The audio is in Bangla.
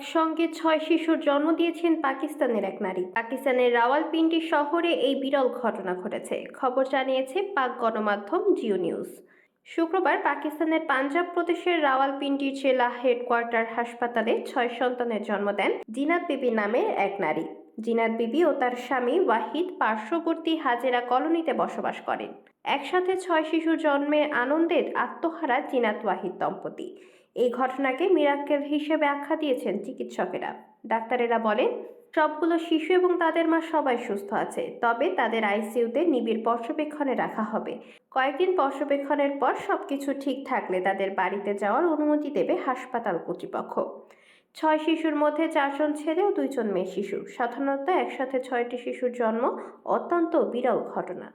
একসঙ্গে ছয় শিশুর জন্ম দিয়েছেন পাকিস্তানের এক নারী। পাকিস্তানের রাওয়ালপিন্ডি শহরে এই বিরল ঘটনা ঘটেছে। খবর জানিয়েছে পাক গণমাধ্যম জিও নিউজ। শুক্রবার পাকিস্তানের পাঞ্জাব প্রদেশের রাওয়ালপিন্ডির জেলা হেডকোয়ার্টার হাসপাতালে ছয় সন্তানের জন্ম দেন জিনাত বিবি নামের এক নারী। জিনাত বিবি ও তার স্বামী ওয়াহিদ পার্শ্ববর্তী হাজেরা কলোনিতে বসবাস করেন। একসাথে ছয় শিশুর জন্মে আনন্দের আত্মহারা জিনাত ওয়াহিদ দম্পতি। এই ঘটনাকে মিরাক্কেল হিসেবে আখ্যা দিয়েছেন চিকিৎসকেরা। ডাক্তারেরা বলেন, সবগুলো শিশু এবং তাদের মা সবাই সুস্থ আছে, তবে তাদের আইসিইউতে নিবিড় পর্যবেক্ষণে রাখা হবে। কয়েকদিন পর্যবেক্ষণের পর সবকিছু ঠিক থাকলে তাদের বাড়িতে যাওয়ার অনুমতি দেবে হাসপাতাল কর্তৃপক্ষ। ছয় শিশুর মধ্যে চারজন ছেলে ও দুইজন মেয়ে শিশু। সাধারণত একসাথে ছয়টি শিশুর জন্ম অত্যন্ত বিরল ঘটনা।